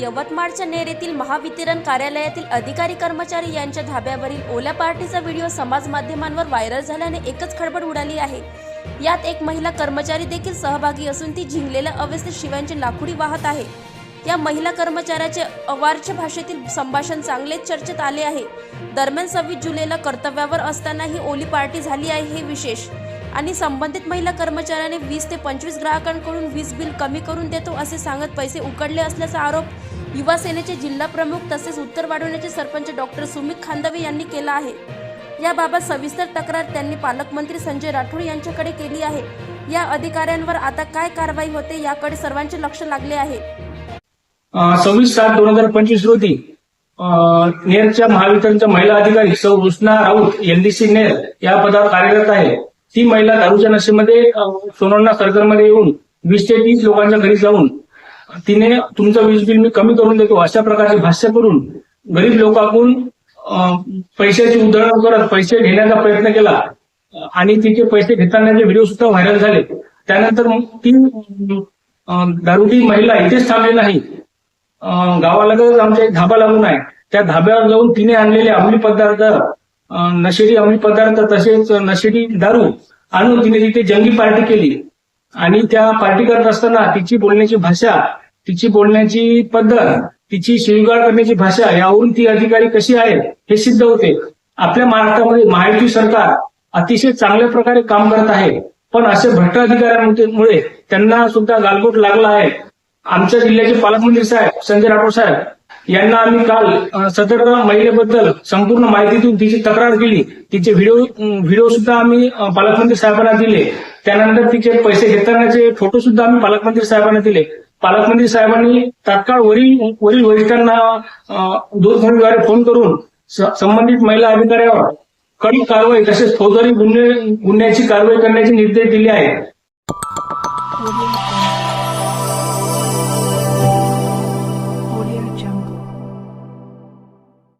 यवतमाळच्या नेर येथील महावितरण कार्यालयातील अधिकारी कर्मचारी यांच्या धाब्यावरील ओल्या पार्टीचा व्हिडिओ समाज माध्यमांवर व्हायरल झाल्याने एकच खळबळ उडाली आहे. यात एक महिला कर्मचारी देखील सहभागी असून ती झिंगलेल्या अवस्थेत शिवांची लाखुडी वाहत आहे. या महिला कर्मचाऱ्याचे अवार्य भाषेतील संभाषण चांगलेच चर्चेत आले आहे. दरम्यान सव्वीस जुलैला कर्तव्यावर असताना ही ओली पार्टी झाली आहे हे विशेष. आणि संबंधित महिला कर्मचाऱ्याने वीस ते पंचवीस ग्राहकांकडून वीज बिल कमी करून देतो असे सांगत पैसे उकडले असल्याचा आरोप युवा सेनेचे जिल्हा प्रमुख तसेच उत्तर वाढवण्याचे सरपंच डॉक्टर सुमित खांदवे यांनी केला आहे. याबाबत सविस्तर तक्रार त्यांनी पालकमंत्री संजय राठोड यांच्याकडे केली आहे. या अधिकाऱ्यांवर आता काय कारवाई होते याकडे सर्वांचे लक्ष लागले आहे. सव्वीस सात दोन हजार पंचवीस रोजी नेरच्या महावितरणच्या महिला अधिकारी सौ रुष्णा राऊत एलडीसी नेर या पदावर कार्यरत आहे. ती महिला दारूच्या नशेमध्ये अं, सोनवणा सर्कलमध्ये येऊन वीस ते तीस लोकांच्या घरी जाऊन तिने तुमचं वीज बिल मी कमी करून देतो अशा प्रकारचे भाष्य करून गरीब लोकांकडून पैशाची उधळण करत पैसे घेण्याचा प्रयत्न केला. आणि तिचे पैसे घेतानाचे व्हिडिओ सुद्धा व्हायरल झाले. त्यानंतर ती दारुडी महिला इथेच थांबली नाही. गावालगतच आमच्या एक धाबा लागून आहे. त्या धाब्यावर जाऊन तिने आणलेले अंमली पदार्थ अं, नशेडी अंमली पदार्थ तसेच नशेडी दारू आणून तिने तिथे जंगी पार्टी केली. आणि त्या पार्टी करत असताना तिची बोलण्याची भाषा तिची बोलण्याची पद्धत तिची शिवगाळ करण्याची भाषा यावरून ती अधिकारी कशी आहे हे सिद्ध होते. आपल्या महाराष्ट्रामध्ये महायुती सरकार अतिशय चांगल्या प्रकारे काम करत आहे. पण असे भ्रष्ट अधिकाऱ्यांमुळे त्यांना सुद्धा गालबोट लागला आहे. आमच्या जिल्ह्याचे पालकमंत्री साहेब संजय राठोड साहेब यांना आम्ही काल सदर महिलेबद्दल संपूर्ण माहिती देऊन तिची तक्रार केली. तिचे व्हिडिओ व्हिडिओ सुद्धा आम्ही पालकमंत्री साहेबांना दिले. त्यानंतर तिचे पैसे घेतानाचे फोटो सुद्धा आम्ही पालकमंत्री साहेबांना दिले. पालकमंत्री साहेबांनी तात्काळ वरील वरील वरिष्ठांना दूरध्वनीद्वारे फोन करून संबंधित महिला अधिकाऱ्यावर कडक कारवाई तसेच फौजदारी गुन्हे गुन्ह्याची कारवाई करण्याचे निर्देश दिले आहेत.